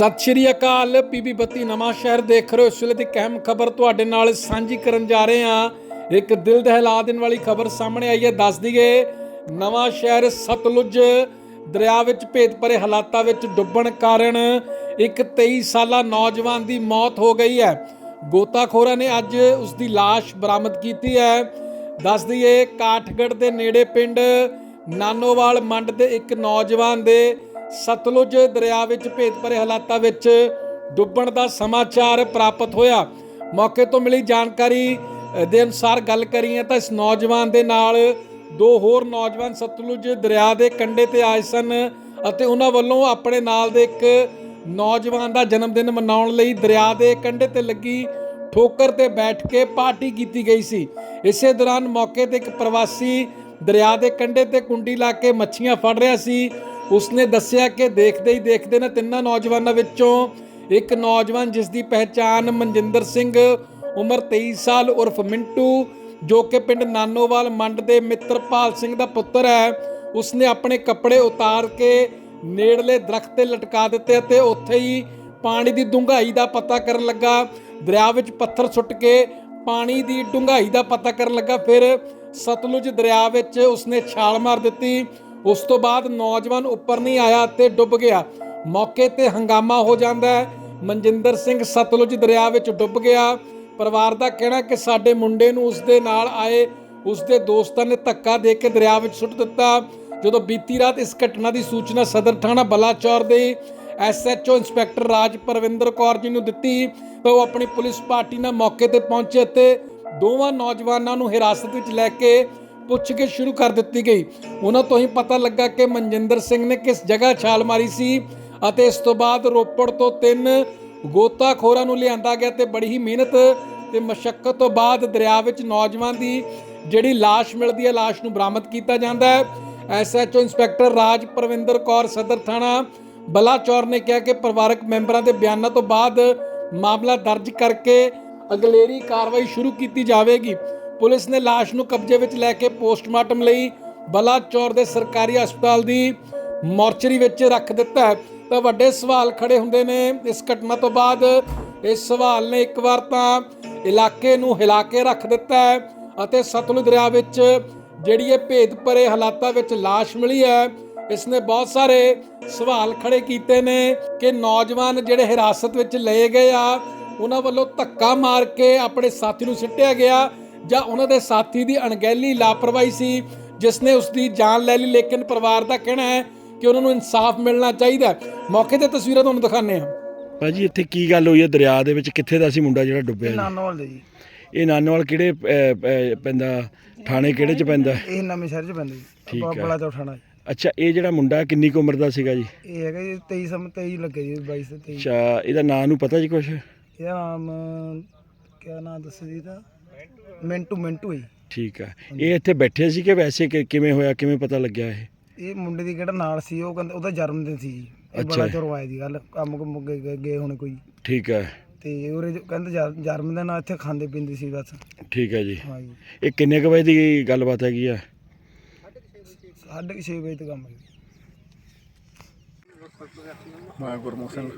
ਸਤਿ ਸ਼੍ਰੀ ਅਕਾਲ ਪੀਬੀ ਬੱਤੀ ਨਵਾਂ ਸ਼ਹਿਰ ਦੇਖ ਰਹੇ ਹੋ। ਇਸ ਵੇਲੇ ਦੀ ਅਹਿਮ ਖਬਰ ਤੁਹਾਡੇ ਨਾਲ ਸਾਂਝੀ ਕਰਨ ਜਾ ਰਹੇ ਹਾਂ। ਇੱਕ ਦਿਲ ਦਹਿਲਾ ਦੇਣ ਵਾਲੀ ਖਬਰ ਸਾਹਮਣੇ ਆਈ ਹੈ। ਦੱਸ ਦਈਏ, ਨਵਾਂ ਸ਼ਹਿਰ ਸਤਲੁਜ ਦਰਿਆ ਵਿੱਚ ਭੇਦ ਭਰੇ ਹਾਲਾਤਾਂ ਵਿੱਚ ਡੁੱਬਣ ਕਾਰਨ ਇੱਕ 23 ਸਾਲਾ ਨੌਜਵਾਨ ਦੀ ਮੌਤ ਹੋ ਗਈ ਹੈ। ਗੋਤਾਖੋਰਾਂ ਨੇ ਅੱਜ ਉਸ ਦੀ ਲਾਸ਼ ਬਰਾਮਦ ਕੀਤੀ ਹੈ। ਦੱਸ ਦਈਏ, ਕਾਠਗੜ੍ਹ ਦੇ ਨੇੜੇ ਪਿੰਡ ਨਾਨੋਵਾਲ ਮੰਡ ਦੇ ਇੱਕ ਨੌਜਵਾਨ ਦੇ ਸਤਲੁਜ ਦਰਿਆ ਵਿੱਚ ਭੇਦ ਭਰੇ ਹਾਲਾਤਾਂ ਵਿੱਚ ਡੁੱਬਣ ਦਾ ਸਮਾਚਾਰ ਪ੍ਰਾਪਤ ਹੋਇਆ। ਮੌਕੇ ਤੋਂ ਮਿਲੀ ਜਾਣਕਾਰੀ ਦੇ ਅਨੁਸਾਰ ਗੱਲ ਕਰੀਏ ਤਾਂ ਇਸ ਨੌਜਵਾਨ ਦੇ ਨਾਲ ਦੋ ਹੋਰ ਨੌਜਵਾਨ ਸਤਲੁਜ ਦਰਿਆ ਦੇ ਕੰਢੇ ਤੇ ਆਏ ਸਨ ਅਤੇ ਉਹਨਾਂ ਵੱਲੋਂ ਆਪਣੇ ਨਾਲ ਦੇ ਇੱਕ ਨੌਜਵਾਨ ਦਾ ਜਨਮ ਦਿਨ ਮਨਾਉਣ ਲਈ ਦਰਿਆ ਦੇ ਕੰਢੇ ਤੇ ਲੱਗੀ ਠੋਕਰ ਤੇ ਬੈਠ ਕੇ ਪਾਰਟੀ ਕੀਤੀ ਗਈ ਸੀ। ਇਸੇ ਦੌਰਾਨ ਮੌਕੇ ਤੇ ਇੱਕ ਪ੍ਰਵਾਸੀ ਦਰਿਆ ਦੇ ਕੰਢੇ ਤੇ ਕੁੰਡੀ ਲਾ ਕੇ ਮੱਛੀਆਂ ਫੜ ਰਿਹਾ ਸੀ ਉਸਨੇ ਦੱਸਿਆ ਕਿ ਦੇਖਦੇ ਹੀ ਦੇਖਦੇ ਨਾ ਤਿੰਨਾਂ ਨੌਜਵਾਨਾਂ ਵਿੱਚੋਂ ਇੱਕ ਨੌਜਵਾਨ ਜਿਸ ਦੀ ਪਹਿਚਾਣ ਮਨਜਿੰਦਰ ਸਿੰਘ, ਉਮਰ 23 ਸਾਲ ਉਰਫ ਮਿੰਟੂ, ਜੋ ਕਿ ਪਿੰਡ ਨਾਨੋਵਾਲ ਮੰਡ ਦੇ ਮਿੱਤਰਪਾਲ ਸਿੰਘ ਦਾ ਪੁੱਤਰ ਹੈ, ਉਸਨੇ ਆਪਣੇ ਕੱਪੜੇ ਉਤਾਰ ਕੇ ਨੇੜਲੇ ਦਰਖਤ ਤੇ ਲਟਕਾ ਦਿੱਤੇ ਅਤੇ ਉੱਥੇ ਹੀ ਪਾਣੀ ਦੀ ਡੂੰਘਾਈ ਦਾ ਪਤਾ ਕਰਨ ਲੱਗਾ। ਦਰਿਆ ਵਿੱਚ ਪੱਥਰ ਸੁੱਟ ਕੇ ਪਾਣੀ ਦੀ ਡੂੰਘਾਈ ਦਾ ਪਤਾ ਕਰਨ ਲੱਗਾ। ਫਿਰ ਸਤਲੁਜ ਦਰਿਆ ਵਿੱਚ ਉਸਨੇ ਛਾਲ ਮਾਰ ਦਿੱਤੀ। ਉਸ ਤੋਂ ਬਾਅਦ ਨੌਜਵਾਨ ਉੱਪਰ ਨਹੀਂ ਆਇਆ ਤੇ ਡੁੱਬ ਗਿਆ। ਮੌਕੇ ਤੇ ਹੰਗਾਮਾ ਹੋ ਜਾਂਦਾ ਹੈ। ਮਨਜਿੰਦਰ ਸਿੰਘ ਸਤਲੁਜ ਦਰਿਆ ਵਿੱਚ ਡੁੱਬ ਗਿਆ। ਪਰਿਵਾਰ ਦਾ ਕਹਿਣਾ ਕਿ ਸਾਡੇ ਮੁੰਡੇ ਨੂੰ ਉਸਦੇ ਨਾਲ ਆਏ ਉਸਦੇ ਦੋਸਤਾਂ ਨੇ ਧੱਕਾ ਦੇ ਕੇ ਦਰਿਆ ਵਿੱਚ ਸੁੱਟ ਦਿੱਤਾ। ਜਦੋਂ ਬੀਤੀ ਰਾਤ ਇਸ ਘਟਨਾ ਦੀ ਸੂਚਨਾ ਸਦਰ ਥਾਣਾ ਬਲਾਚੌਰ ਦੇ ਐਸਐਚਓ ਇੰਸਪੈਕਟਰ ਰਾਜ ਪਰਵਿੰਦਰ ਕੌਰ ਜੀ ਨੂੰ ਦਿੱਤੀ, ਤਾਂ ਉਹ ਆਪਣੀ ਪੁਲਿਸ ਪਾਰਟੀ ਨਾਲ ਮੌਕੇ ਤੇ ਪਹੁੰਚੇ ਤੇ ਦੋਵਾਂ ਨੌਜਵਾਨਾਂ ਨੂੰ ਹਿਰਾਸਤ ਵਿੱਚ ਲੈ ਕੇ ਪੁੱਛਗਿੱਛ ਸ਼ੁਰੂ ਕਰ ਦਿੱਤੀ ਗਈ। ਉਹਨਾਂ ਤੋਂ ਹੀ ਪਤਾ ਲੱਗਾ ਕਿ ਮਨਜਿੰਦਰ ਸਿੰਘ ਨੇ ਕਿਸ ਜਗ੍ਹਾ ਛਾਲ ਮਾਰੀ ਸੀ ਅਤੇ ਇਸ ਤੋਂ ਬਾਅਦ ਰੋਪੜ ਤੋਂ ਤਿੰਨ ਗੋਤਾਖੋਰਾਂ ਨੂੰ ਲਿਆਂਦਾ ਗਿਆ ਤੇ ਬੜੀ ਹੀ ਮਿਹਨਤ ਤੇ ਮਸ਼ੱਕਤ ਤੋਂ ਬਾਅਦ ਦਰਿਆ ਵਿੱਚ ਨੌਜਵਾਨ ਦੀ ਜਿਹੜੀ ਲਾਸ਼ ਮਿਲਦੀ ਹੈ, ਲਾਸ਼ ਨੂੰ ਬਰਾਮਦ ਕੀਤਾ ਜਾਂਦਾ ਹੈ। ਐਸਐਚਓ ਇੰਸਪੈਕਟਰ ਰਾਜ ਪਰਵਿੰਦਰ ਕੌਰ ਸਦਰ ਥਾਣਾ ਬਲਾਚੌਰ ਨੇ ਕਿਹਾ ਕਿ ਪਰਿਵਾਰਕ ਮੈਂਬਰਾਂ ਦੇ ਬਿਆਨਾਂ ਤੋਂ ਬਾਅਦ ਮਾਮਲਾ ਦਰਜ ਕਰਕੇ ਅਗਲੇਰੀ ਕਾਰਵਾਈ ਸ਼ੁਰੂ ਕੀਤੀ ਜਾਵੇਗੀ। ਪੁਲਿਸ ਨੇ ਲਾਸ਼ ਨੂੰ ਕਬਜ਼ੇ ਵਿੱਚ ਲੈ ਕੇ ਪੋਸਟਮਾਰਟਮ ਲਈ ਬਲਾਚੌਰ ਦੇ ਸਰਕਾਰੀ ਹਸਪਤਾਲ ਦੀ ਮੋਰਚਰੀ ਵਿੱਚ ਰੱਖ ਦਿੱਤਾ ਹੈ। ਤਾਂ ਵੱਡੇ ਸਵਾਲ ਖੜੇ ਹੁੰਦੇ ਨੇ। ਇਸ ਘਟਨਾ ਤੋਂ ਬਾਅਦ ਇਸ ਸਵਾਲ ਨੇ ਇੱਕ ਵਾਰ ਤਾਂ ਇਲਾਕੇ ਨੂੰ ਹਿਲਾ ਕੇ ਰੱਖ ਦਿੱਤਾ ਹੈ ਅਤੇ ਸਤਲੁਜ ਦਰਿਆ ਵਿੱਚ ਜਿਹੜੀ ਇਹ ਭੇਦ ਭਰੇ ਹਾਲਾਤਾਂ ਵਿੱਚ ਲਾਸ਼ ਮਿਲੀ ਹੈ, ਇਸ ਨੇ ਬਹੁਤ ਸਾਰੇ ਸਵਾਲ ਖੜੇ ਕੀਤੇ ਨੇ ਕਿ ਨੌਜਵਾਨ ਜਿਹੜੇ ਹਿਰਾਸਤ ਵਿੱਚ ਲਏ ਗਏ ਆ, ਉਹਨਾਂ ਵੱਲੋਂ ਧੱਕਾ ਮਾਰ ਕੇ ਆਪਣੇ ਸਾਥੀ ਨੂੰ ਸਿੱਟਿਆ ਗਿਆ। ਜਾਂ ਉਹਨਾਂ ਦੇ ਸਾਥੀ ਦੀ ਅਣਗਹਿਲੀ ਲਾਪਰਵਾਹੀ ਸੀ ਜਿਸ ਨੇ ਉਸ ਦੀ ਜਾਨ ਲੈ ਲਈ ਲੇਕਿਨ ਪਰਿਵਾਰ ਦਾ ਕਹਿਣਾ ਹੈ ਕਿ ਉਹਨਾਂ ਨੂੰ ਇਨਸਾਫ ਮਿਲਣਾ ਚਾਹੀਦਾ। ਮੌਕੇ ਤੇ ਤਸਵੀਰਾਂ ਤੁਹਾਨੂੰ ਦਿਖਾਉਂਦੇ ਹਾਂ। ਭਾਜੀ ਇੱਥੇ ਕੀ ਗੱਲ ਹੋਈ ਹੈ ਦਰਿਆ ਦੇ ਵਿੱਚ? ਕਿੱਥੇ ਦਾ ਸੀ ਮੁੰਡਾ ਜਿਹੜਾ ਡੁੱਬਿਆ ਜੀ? ਨਾਨੋਵਾਲ ਦੇ ਜੀ। ਇਹ ਨਾਨੋਵਾਲ ਕਿਹੜੇ ਅਹ, ਅਹ, ਪੈਂਦਾ? ਥਾਣੇ ਕਿਹੜੇ ਚ ਪੈਂਦਾ? ਇਹ ਨਵੇਂ ਸ਼ਹਿਰ ਚ ਪੈਂਦਾ ਜੀ। ਠੀਕ ਹੈ। ਬੜਾ ਚੌਠਾਣਾ ਜੀ। ਅੱਛਾ ਇਹ ਜਿਹੜਾ ਮੁੰਡਾ ਕਿੰਨੀ ਕੁ ਉਮਰ ਦਾ ਸੀਗਾ ਜੀ? ਇਹ ਹੈਗਾ ਜੀ 23 ਸਮ 23 ਲੱਗੇ ਜੀ 22 ਤੇ 23 ਅੱਛਾ ਇਹਦਾ ਨਾਂ ਨੂੰ ਪਤਾ ਜੀ ਕੁਛ? ਇਹਦਾ ਨਾਮ ਕਿਆ ਨਾਮ ਦੱਸਿਆ ਜੀ ਮਿੰਟੂ ਮਿੰਟੂ ਜੀ ਠੀਕ ਆ। ਇਹ ਇੱਥੇ ਬੈਠੇ ਸੀ ਕਿ ਵੈਸੇ ਕਿ- ਕਿਵੇਂ ਹੋਇਆ ਕਿਵੇਂ ਪਤਾ ਲੱਗਿਆ ਇਹ? ਇਹ ਮੁੰਡੇ ਦੀ ਕਿਹੜਾ ਨਾਲ ਸੀ ਉਹ ਕਹਿੰਦਾ ਉਹਦਾ ਜਨਮ ਦਿਨ ਸੀ ਜੀ। ਇਹ ਅੱਛਾ। ਬੜਾ ਚੋਰਵਾਇਆ ਦੀ ਗੱਲ ਕੰਮ ਕੁਮ ਗਏ- ਗਏ- ਗਏ ਹੋਣੇ ਕੋਈ। ਠੀਕ ਹੈ ਤੇ ਉਹਰੇ ਕਹਿੰਦੇ ਜਨਮ ਦਿਨ ਆ ਇੱਥੇ ਖਾਂਦੇ ਪੀਂਦੇ ਸੀ ਬਸ। ਠੀਕ ਹੈ ਜੀ। ਹਾਂ ਜੀ। ਇਹ ਕਿੰਨੇ ਕੁ ਵਜੇ ਦੀ ਗੱਲਬਾਤ ਹੈਗੀ ਆ? ਸਾਢੇ ਕੁ ਛੇ ਵਜੇ ਤੱਕ ਕੰਮ ਹੈ ਜੀ। ਮੈਂ ਗੁਰਮੁਖ ਸਿੰਘ।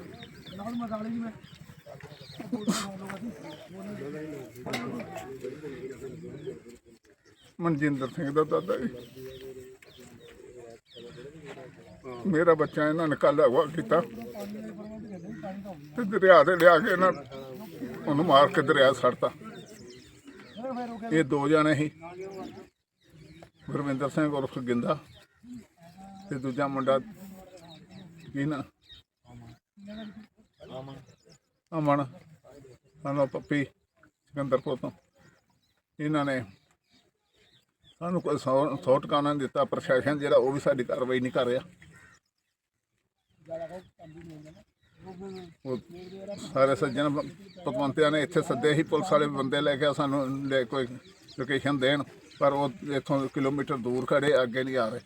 ਮਨਜਿੰਦਰ ਸਿੰਘ ਦਾ ਦਾਦਾ ਜੀ। ਮੇਰਾ ਬੱਚਾ ਇਹਨਾਂ ਨੇ ਕੱਲ ਅਗਵਾ ਕੀਤਾ। ਤੇ ਦਰਿਆ 'ਤੇ ਲਿਆ ਕੇ ਇਹਨਾਂ ਉਹਨੂੰ ਮਾਰ ਕੇ ਦਰਿਆ ਛੱਡਤਾ ਇਹ ਦੋ ਜਣੇ ਸੀ। ਗੁਰਵਿੰਦਰ ਸਿੰਘ ਉਰਫ ਗਿੰਦਾ ਤੇ ਦੂਜਾ ਮੁੰਡਾ ਕੀ ਨਾ ਅਮਨ। ਸਾਨੂੰ ਪੱਪੀ ਸਿਕੰਦਰਪੁਰ ਤੋਂ ਇਹਨਾਂ ਨੇ ਸਾਨੂੰ ਕੋਈ ਸੌ ਸੌ ਟਿਕਾਣਾ ਨਹੀਂ ਦਿੱਤਾ, ਪ੍ਰਸ਼ਾਸਨ ਜਿਹੜਾ ਉਹ ਵੀ ਸਾਡੀ ਕਾਰਵਾਈ ਨਹੀਂ ਕਰ ਰਿਹਾ। ਸਾਰੇ ਸੱਜਣ ਪਤਵੰਤਿਆਂ ਨੇ ਇੱਥੇ ਸੱਦੇ ਸੀ, ਪੁਲਿਸ ਵਾਲੇ ਬੰਦੇ ਲੈ ਕੇ ਸਾਨੂੰ ਲੈ ਕੋਈ ਲੋਕੇਸ਼ਨ ਦੇਣ, ਪਰ ਉਹ ਇੱਥੋਂ ਕਿਲੋਮੀਟਰ ਦੂਰ ਖੜੇ ਅੱਗੇ ਨਹੀਂ ਆ ਰਹੇ।